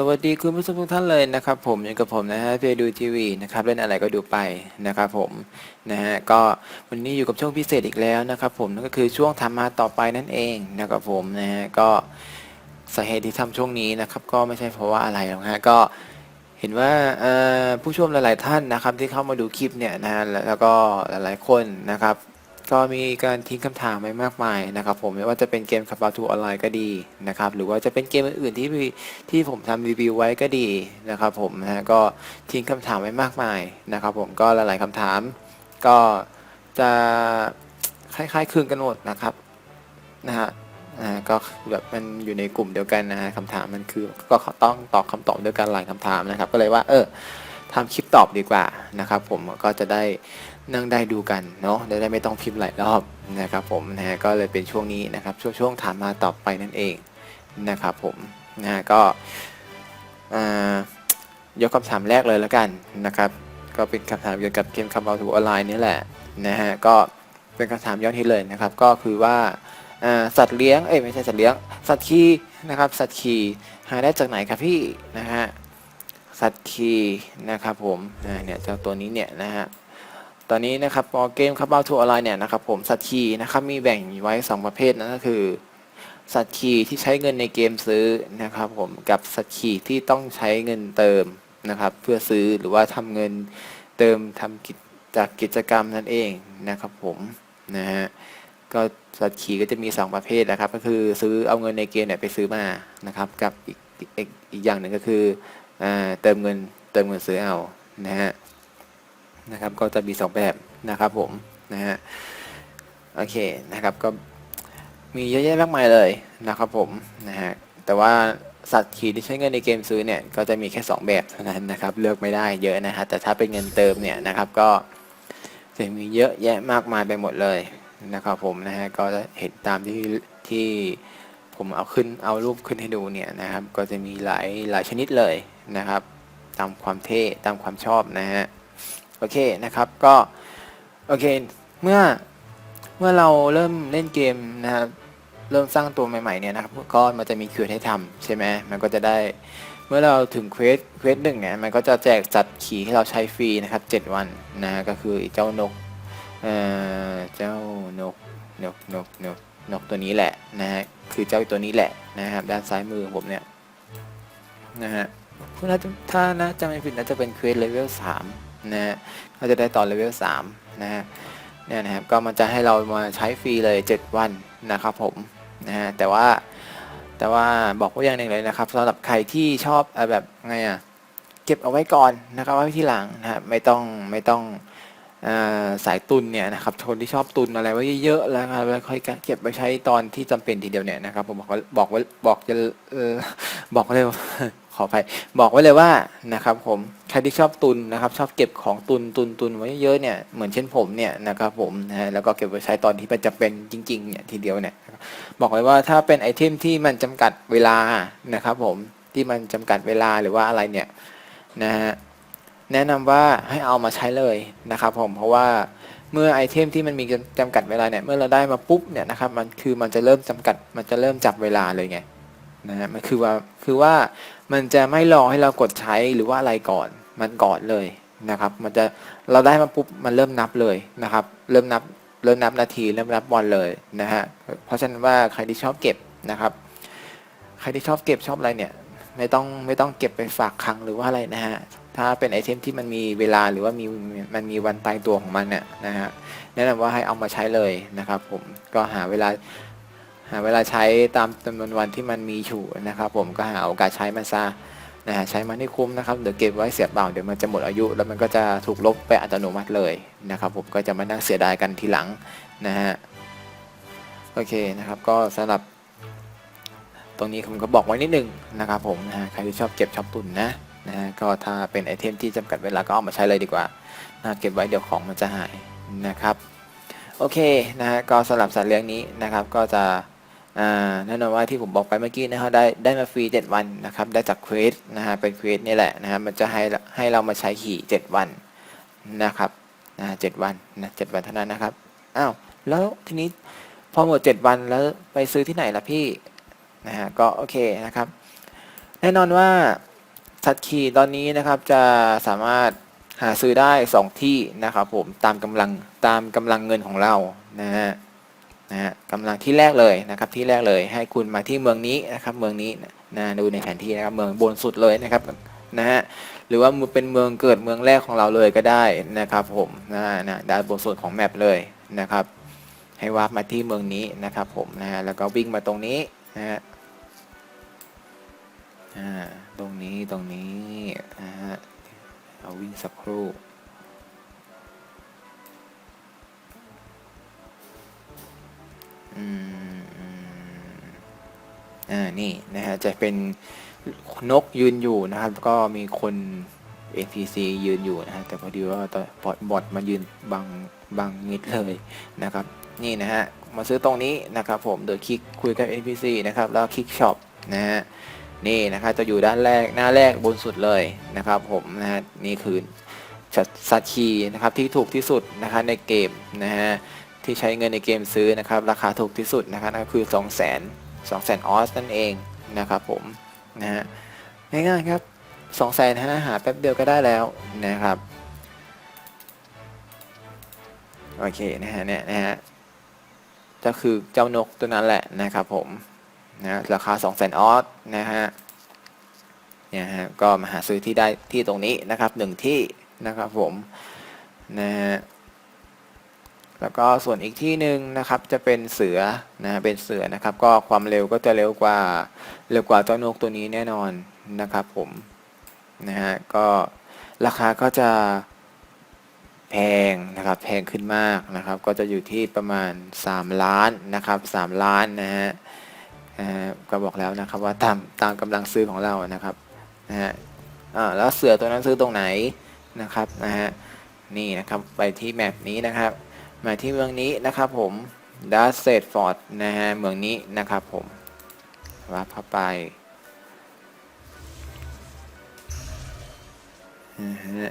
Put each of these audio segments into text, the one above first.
สวัสดีคุณผู้ชมทุกท่านเลยนะครับผมอยู่กับผมนะฮะเพดูทีวีนะครับเล่นอะไรก็ดูไปนะครับผมนะฮะก็วันนี้อยู่กับช่วงพิเศษอีกแล้วนะครับผมนั่นก็คือช่วงทำมาต่อไปนั่นเองนะครับผมนะฮะก็สาเหตุที่ทำช่วงนี้นะครับก็ไม่ใช่เพราะว่าอะไรหรอกฮะก็เห็นว่าผู้ชมหลาย ๆ ท่านนะครับที่เข้ามาดูคลิปเนี่ยนะฮะแล้วก็หลายๆคนนะครับ ก็มีการทิ้งคำถามไปมากมายนะครับ ผมไม่ว่าจะเป็นเกมคาบาทูออนไลน์ก็ดีนะครับหรือว่าจะเป็นเกมอื่นๆที่ที่ผมทำรีวิวไว้ก็ดีนะครับ ผมนะฮะก็ทิ้งคำถามไว้มากมายนะครับ ผมก็หลายๆคำถาม ก็จะคล้ายๆคลึงกันหมดนะครับนะฮะอ่าก็แบบมันอยู่ในกลุ่มเดียวกันนะฮะคำถามมันคือก็ต้องตอบคำตอบเดียวกันหลายคำถามนะครับ ก็เลยว่าเออทำคลิปตอบดีกว่านะครับ ผมก็จะได้ นั่งได้ดูกันเนาะได้ได้ไม่ต้องพิมพ์หลายรอบนะครับผมนะฮะก็เลยเป็นช่วงนี้นะครับ ช่วงช่วงถามมาตอบไปนั่นเองนะครับผมนะฮะก็อ่ายกคำถามแรกเลยแล้วกันนะครับก็เป็นคำถามเกี่ยวกับเกมคำเอาถูออนไลน์นี่แหละนะฮะก็เป็นคำถามย้อนฮิตเลยนะครับ ก็คือว่าอ่าสัตว์เลี้ยงเอ้ยไม่ใช่สัตว์เลี้ยง สัตว์ขี่นะครับสัตว์ขี่หาได้จากไหนครับพี่นะฮะสัตว์ขี่นะครับผมเนี่ยเจ้าตัวนี้เนี่ยนะฮะ ตอนนี้นะครับพอเกมคับเบาทูออนไลน์เนี่ยนะครับผมสัตว์คีนะครับมีแบ่งไว้ 2 ประเภทนั่นก็คือ สัตว์คีที่ใช้เงินในเกมซื้อนะครับผมกับสัตว์คีที่ต้องใช้เงินเติมนะครับ เพื่อซื้อหรือว่าทำเงินเติมทำกิจจากกิจกรรมนั่นเองนะครับผมนะฮะก็สัตว์คีย์ก็จะมี 2 ประเภทนะครับ ก็คือซื้อเอาเงินในเกมเนี่ยไปซื้อมานะครับ กับอีกอีกอีกอย่างหนึ่งก็คืออ่าเติมเงินเติมเงินซื้อเอานะฮะ นะครับ ก็จะมีสองแบบนะครับผมนะฮะโอเคนะครับก็มีเยอะแยะมากมายเลยนะครับผมนะฮะแต่ว่าสัตว์ขี่ที่ใช้เงินในเกมซื้อเนี่ยก็จะมีแค่ 2 แบบเท่านั้นนะครับเลือกไม่ได้เยอะนะฮะแต่ถ้าเป็นเงินเติมเนี่ยนะครับก็จะมีเยอะแยะมากมายไปหมดเลยนะครับผมนะฮะก็จะเห็นตามที่ที่ผมเอาขึ้นเอารูปขึ้นให้ดูเนี่ยนะครับ ก็จะมีหลายหลายชนิดเลยนะครับ ตามความเท่ตามความชอบนะฮะ โอเคนะครับก็โอเคเมื่อเมื่อเราเริ่มเล่นเกมนะครับเริ่มสร้างตัวใหม่ๆเนี่ยนะครับก็มันจะมีเควสให้ทำใช่ไหมมันก็จะได้เมื่อเราถึงเควสเควสหนึ่งเนี่ยมันก็จะแจกจัดขี่ให้เราใช้ฟรีนะครับ 7 วันนะก็คือเจ้านกเอ่อเจ้านกนกนกนกนกตัวนี้แหละนะฮะคือเจ้าตัวนี้แหละนะครับ ด้านซ้ายมือผมเนี่ยนะฮะถ้าถ้านะจำไม่ผิดน่าจะเป็นเควสเลเวลสาม นะฮะก็จะได้ต่อเลเวล3นะฮะเนี่ยนะครับก็มันจะให้เรามาใช้ฟรีเลย 7 วันนะครับผมนะฮะแต่ว่าแต่ว่าบอกไว่าอย่างหนึ่งเลยนะครับสำหรับใครที่ชอบเออแบบไงอะเก็บเอาไว้ก่อนนะครับไว้ที่หลังนะฮะไม่ต้องไม่ต้องเอ่อสายตุนเนี่ยนะครับคนที่ชอบตุนอะไรไว้เยอะๆแล้วครับแล้วค่อยเก็บไปใช้ตอนที่จำเป็นทีเดียวเนี่ยนะครับผมบอกว่าบอกไว้บอกจะเออบอกเลยว่า ขออภัยบอกไว้เลยว่านะครับผมใครที่ชอบตุนนะครับ ชอบเก็บของตุนตุนตุนไว้เยอะเนี่ยเหมือนเช่นผมเนี่ยนะครับผมนะฮะแล้วก็เก็บไว้ใช้ตอนที่มันจะเป็นจริงๆเนี่ยทีเดียวเนี่ยบอกไว้ว่าถ้าเป็นไอเทมที่มันจำกัดเวลานะครับผมที่มันจำกัดเวลาหรือว่าอะไรเนี่ยนะฮะแนะนำว่าให้เอามาใช้เลยนะครับผมเพราะว่าเมื่อไอเทมที่มันมีจำกัดเวลาเนี่ยเมื่อเราได้มาปุ๊บเนี่ยนะครับมันคือมันจะเริ่มจำกัดมันจะเริ่มจับเวลาเลยไง นะฮะมันคือว่าคือว่ามันจะไม่รอให้เรากดใช้หรือว่าอะไรก่อนมันก่อนเลยนะครับ มันจะเราได้มาปุ๊บมันเริ่มนับเลยนะครับ เริ่มนับเริ่มนับนาทีเริ่มนับวันเลยนะฮะเพราะฉะนั้นว่าใครที่ชอบเก็บนะครับ ใครที่ชอบเก็บชอบอะไรเนี่ยไม่ต้องไม่ต้องเก็บไปฝากคลังหรือว่าอะไรนะฮะถ้าเป็นไอเทมที่มันมีเวลาหรือว่ามีมันมีวันตายตัวของมันเนี่ยนะฮะแนะนำว่าให้เอามาใช้เลยนะครับ ผมก็หาเวลา หาเวลาใช้ตามจำนวนวันที่มันมีอยู่นะครับผมก็หาโอกาสใช้มันซะนะฮะใช้มันให้คุ้มนะครับเดี๋ยวเก็บไว้เสียเปล่าเดี๋ยวมันจะหมดอายุ แล้วมันก็จะถูกลบไปอัตโนมัติเลยนะครับผมก็จะมานั่งเสียดายกันทีหลังนะฮะโอเคนะครับก็สำหรับ ตรงนี้ผมก็บอกไว้นิดนึงนะครับผมนะฮะใครที่ชอบเก็บชอบตุนนะนะฮะก็ถ้าเป็นไอเทมที่จำกัดเวลาก็เอามาใช้เลยดีกว่านะเก็บไว้เดี๋ยวของมันจะหายนะครับโอเคนะฮะก็สำหรับสัตว์เลี้ยงนี้นะครับก็จะ แน่นอนว่าที่ผมบอกไปเมื่อกี้นะครับได้ได้มาฟรี 7 วันนะครับ ได้จากเควสนะฮะเป็นเควสนี่แหละนะฮะมันจะให้ให้เรามาใช้ขี่ 7 วันนะครับนะเจ็ดวันนะเจ็ดวันเท่านั้นนะครับอ้าวแล้วทีนี้พอหมด 7 วันแล้วไปซื้อที่ไหนล่ะพี่นะฮะก็โอเคนะครับ แน่นอนว่าสัตว์ขี่ตอนนี้นะครับจะสามารถหาซื้อได้ 2 ที่นะครับผมตามกำลังตามกำลังเงินของเรานะฮะ นะฮะกำลังที่แรกเลยนะครับที่แรกเลยให้คุณมาที่เมืองนี้นะครับเมืองนี้นะดูในแผนที่นะครับเมืองบนสุดเลยนะครับนะฮะหรือว่าเป็นเมืองเกิดเมืองแรกของเราเลยก็ได้นะครับผมนะนะด้านบนสุดของแมปเลยนะครับให้วาร์ปมาที่เมืองนี้นะครับผมนะฮะแล้วก็วิ่งมาตรงนี้นะฮะตรงนี้ตรงนี้นะฮะเอาวิ่งสักครู่ อืมอ่า นี่นะฮะ จะเป็นนกยืนอยู่นะครับ ก็มีคน NPC ยืนอยู่นะฮะ แต่พอดีว่าตอนบอทบอทมายืนบังบังมิดเลยนะครับ นี่นะฮะ มาซื้อตรงนี้นะครับผม โดยคลิกคุยกับ NPC นะครับ แล้วคลิกช็อปนะฮะ นี่นะครับ จะอยู่ด้านแรกหน้าแรกบนสุดเลยนะครับผมนะฮะ นี่คือสัตว์คีนะครับที่ถูกที่สุดนะครับในเกมนะฮะ ที่ใช้เงินในเกมซื้อนะครับราคาถูกที่สุดนะครับก็คือ 2 0 0 0 0 0 2 0 0 0 0ออสนั่นเองนะครับผมนะฮะง่ายๆครับ2 0 0 0 0 0หาแป๊บเดียวก็ได้แล้วนะครับโอเคนะฮะเนี่ยนะฮะก็คือเจ้านกตัวนั้นแหละนะครับผมนะราคา 2 0 0 0 0 0ออสนะฮะเนี่ยฮะก็มาหาซื้อที่ได้ที่ตรงนี้นะครับหนึ่งที่นะครับผมนะฮะ แล้วก็ส่วนอีกที่หนึ่งนะครับจะเป็นเสือนะเป็นเสือนะครับ ก็ความเร็วก็จะเร็วกว่าเร็วกว่าเจ้านกตัวนี้แน่นอนนะครับผมนะฮะก็ราคาก็จะแพงนะครับแพงขึ้นมากนะครับ ก็จะอยู่ที่ประมาณ 3 ล้านนะครับ3ล้านนะฮะก็บอกแล้วนะครับว่าตามตามกำลังซื้อของเรานะครับนะฮะอ่าแล้วเสือตัวนั้นซื้อตรงไหนนะครับนะฮะนี่นะครับไปที่แมปนี้นะครับ มาที่เมืองนี้นะครับผมดัสเซตฟอร์ดนะฮะเมืองนี้นะครับผมว่าเข้าไปนะฮะ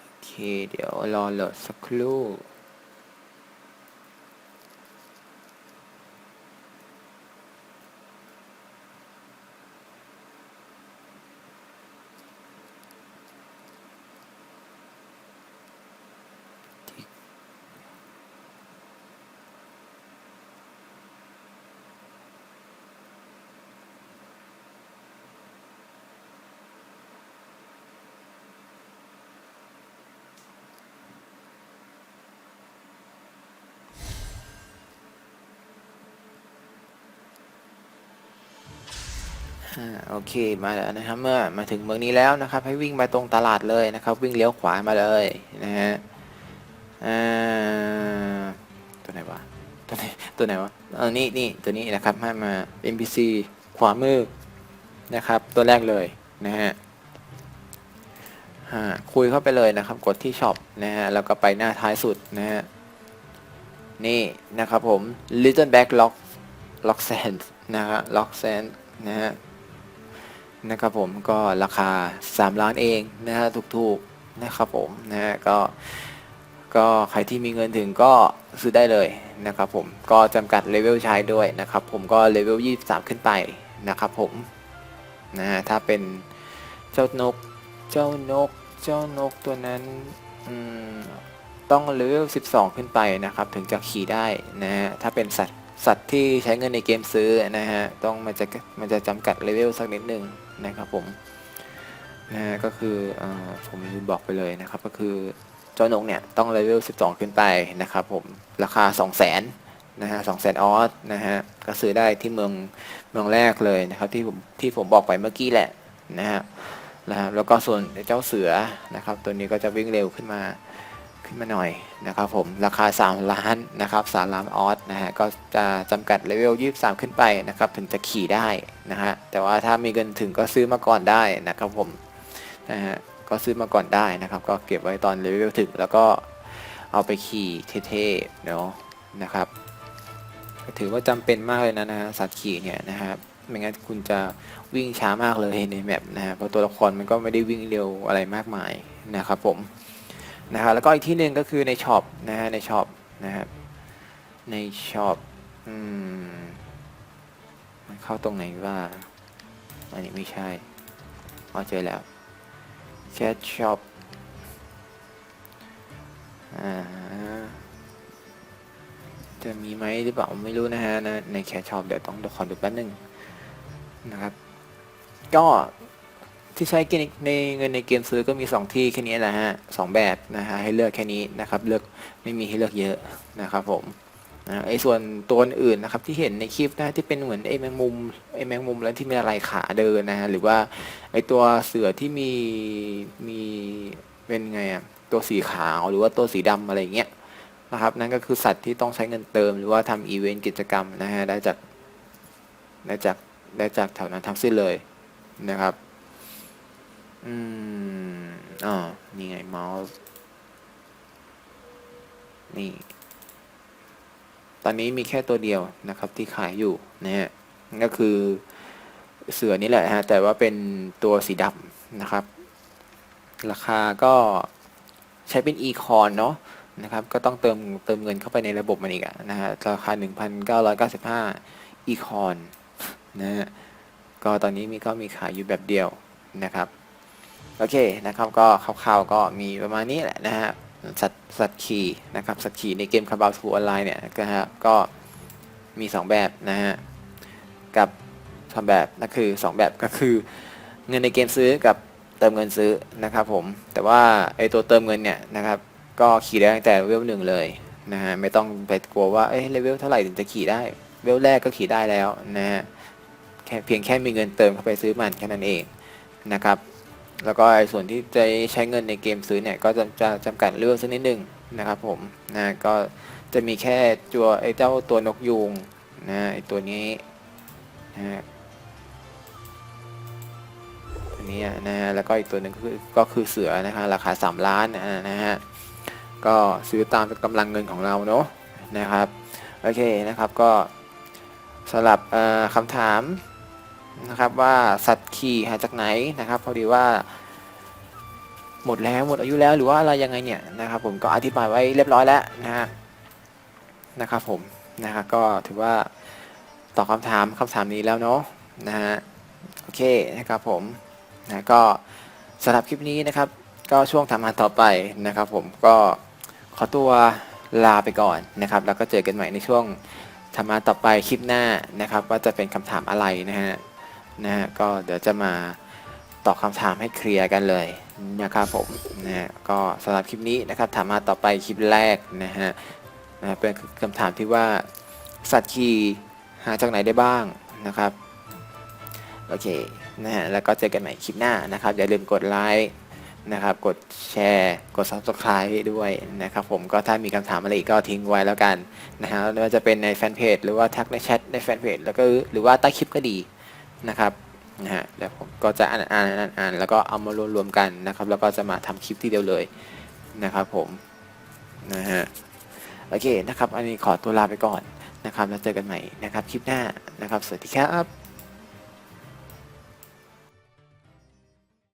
โอเค เดี๋ยวรอโหลดสักครู่ โอเคมาแล้วนะครับเมื่อมาถึงเมืองนี้แล้วนะครับ ให้วิ่งมาตรงตลาดเลยนะครับ วิ่งเลี้ยวขวามาเลยนะฮะตัวไหนวะตัวไหนตัวไหนวะเออนี่นี่ตัวนี้นะครับให้มา NPC ขวามือนะครับ ตัวแรกเลยนะฮะอ่าคุยเข้าไปเลยนะครับ กดที่ช็อปนะฮะแล้วก็ไปหน้าท้ายสุดนะฮะนี่นะครับผม Little Back Lock Lock Sand นะฮะ Lock Sand นะฮะ นะครับผมก็ราคา 3 ล้านเองนะฮะถูกๆนะครับผมนะฮะก็ก็ใครที่มีเงินถึงก็ซื้อได้เลยนะครับผมก็จำกัดเลเวลใช้ด้วยนะครับผมก็เลเวล23 ขึ้นไปนะครับผมนะฮะถ้าเป็นเจ้านกเจ้านกเจ้านกตัวนั้นอืมต้องเลเวล12 ขึ้นไปนะครับถึงจะขี่ได้นะฮะถ้าเป็นสัตว์สัตว์ที่ใช้เงินในเกมซื้อนะฮะต้องมันจะมันจะจำกัดเลเวลสักนิดหนึ่ง นะครับผมนะฮะก็คืออผมบอกไปเลยนะครับ ก็คือเจ้านกเนี่ยต้องเลเวล 12 ขึ้นไปนะครับผมราคา 2 0 0 0 0นนะฮะสองแสนออสนะฮะก็ซื้อได้ที่เมืองเมืองแรกเลยนะครับที่ผมที่ผมบอกไปเมื่อกี้แหละนะฮะนะครับแล้วก็ส่วนเจ้าเสือนะครับ ตัวนี้ก็จะวิ่งเร็วขึ้นมา ขึ้นมาหน่อยนะครับผมราคา 3 ล้านนะครับ3ล้านออสนะฮะก็จะจำกัดเลเวล23 ขึ้นไปนะครับถึงจะขี่ได้นะฮะแต่ว่าถ้ามีเงินถึงก็ซื้อมาก่อนได้นะครับผมนะฮะก็ซื้อมาก่อนได้นะครับ ก็เก็บไว้ตอนเลเวลถึงแล้วก็เอาไปขี่เท่ๆเนาะนะครับถือว่าจำเป็นมากเลยนะนะฮะสัตว์ขี่เนี่ยนะครับไม่งั้นคุณจะวิ่งช้ามากเลยในแมปนะฮะเพราะตัวละครมันก็ไม่ได้วิ่งเร็วอะไรมากมายนะครับผม นะครับแล้วก็อีกที่หนึ่งก็คือในช็อปนะฮะในช็อปนะครับในช็อปอืมเข้าตรงไหนว่าอันนี้ไม่ใช่อ๋อเจอแล้ว Cat Shop อ่าจะมีไหมหรือเปล่าไม่รู้นะฮะใน Cat Shop เดี๋ยวต้องขอดูแป๊บนึงนะครับ ก็ ที่ใช้กินในเงินในเกมซื้อก็มี 2 ที่แค่นี้แหละฮะสองแบบนะฮะให้เลือกแค่นี้นะครับเลือกไม่มีให้เลือกเยอะนะครับผมนะไอ้ส่วนตัวอื่นนะครับที่เห็นในคลิปนะที่เป็นเหมือนไอ้แมงมุมไอ้แมงมุมแล้วที่มีอะไรขาเดินนะฮะหรือว่าไอ้ตัวเสือที่มีมีเป็นไงอะตัวสีขาวหรือว่าตัวสีดำอะไรเงี้ยนะครับนั่นก็คือสัตว์ที่ต้องใช้เงินเติม หรือว่าทำอีเวนต์กิจกรรมนะฮะได้จากได้จากได้จากแถวนั้นทั้งสิ้นเลยนะครับ อืมอ๋อนี่ไงเมาส์ นี่ ตอนนี้มีแค่ตัวเดียวนะครับ ที่ขายอยู่นะฮะ ก็คือเสือนี่แหละฮะ แต่ว่าเป็นตัวสีดำนะครับ ราคาก็ใช้เป็นอีคอนเนาะนะครับ ก็ต้องเติมเติมเงินเข้าไปในระบบมันอีกอะนะฮะ ราคา 1,995อีคอนนะฮะ ก็ตอนนี้มีก็มีขายอยู่แบบเดียวนะครับ โอเคนะครับก็คร่าวๆก็มีประมาณนี้แหละนะฮะสัตสัตขี่นะครับสัตขี่ในเกมคาบาทูออนไลน์เนี่ยนะฮะก็มี 2 แบบนะฮะกับสองแบบนั่นคือ 2 แบบก็คือเงินในเกมซื้อกับเติมเงินซื้อนะครับผมแต่ว่าไอตัวเติมเงินเนี่ยนะครับก็ขี่ได้ตั้งแต่เลเวลหนึ่งเลยนะฮะไม่ต้องไปกลัวว่าเอ้เลเวลเท่าไหร่ถึงจะขี่ได้เลเวลแรกก็ขี่ได้แล้วนะฮะแค่เพียงแค่มีเงินเติมเข้าไปซื้อมันแค่นั้นเองนะครับ แล้วก็ไอ้ส่วนที่จะใช้เงินในเกมซื้อเนี่ยก็จะจะจำกัดเรื่องสักนิดหนึ่งนะครับผมนะก็จะมีแค่ตัวไอ้เจ้าตัวนกยูงนะไอ้ตัวนี้นะฮะตัวนี้นะฮะแล้วก็อีกตัวหนึ่งก็คือก็คือเสือนะฮะราคา 3 ล้านนะนะฮะก็ซื้อตามกำลังเงินของเราเนาะนะครับโอเคนะครับก็สำหรับคำถาม นะครับว่าสัตว์ขี่หาจากไหนนะครับ พอดีว่าหมดแล้วหมดอายุแล้วหรือว่าอะไรยังไงเนี่ยนะครับ ผมก็อธิบายไว้เรียบร้อยแล้วนะฮะนะครับผมนะครับก็ถือว่าตอบคำถามคำถามนี้แล้วเนาะนะฮะโอเคนะครับผมนะก็สำหรับคลิปนี้นะครับ ก็ช่วงทำงานต่อไปนะครับ ผมก็ขอตัวลาไปก่อนนะครับ แล้วก็เจอกันใหม่ในช่วงทำงานต่อไปคลิปหน้านะครับ ว่าจะเป็นคำถามอะไรนะฮะ นะฮะก็เดี๋ยวจะมาตอบคำถามให้เคลียร์กันเลยนะครับผมนะฮะก็สำหรับคลิปนี้นะครับถามมาต่อไปคลิปแรกนะฮะนะเป็นคำถามที่ว่าสัตว์ขี่หาจากไหนได้บ้างนะครับโอเคนะฮะแล้วก็เจอกันใหม่คลิปหน้านะครับ อย่าลืมกดไลค์นะครับ กดแชร์ กด subscribe ด้วยนะครับผมก็ถ้ามีคำถามอะไรอีกก็ทิ้งไว้แล้วกันนะฮะไม่ว่าจะเป็นในแฟนเพจหรือว่าทักในแชทในแฟนเพจแล้วก็หรือว่าใต้คลิปก็ดี นะครับนะฮะแล้วผมก็จะอ่านอ่านอ่านอ่านแล้วก็เอามารวมๆกันนะครับ แล้วก็จะมาทำคลิปที่เดียวเลยนะครับผมนะฮะโอเคนะครับ อันนี้ขอตัวลาไปก่อนนะครับแล้วเจอกันใหม่นะครับคลิปหน้านะครับ สวัสดีครับ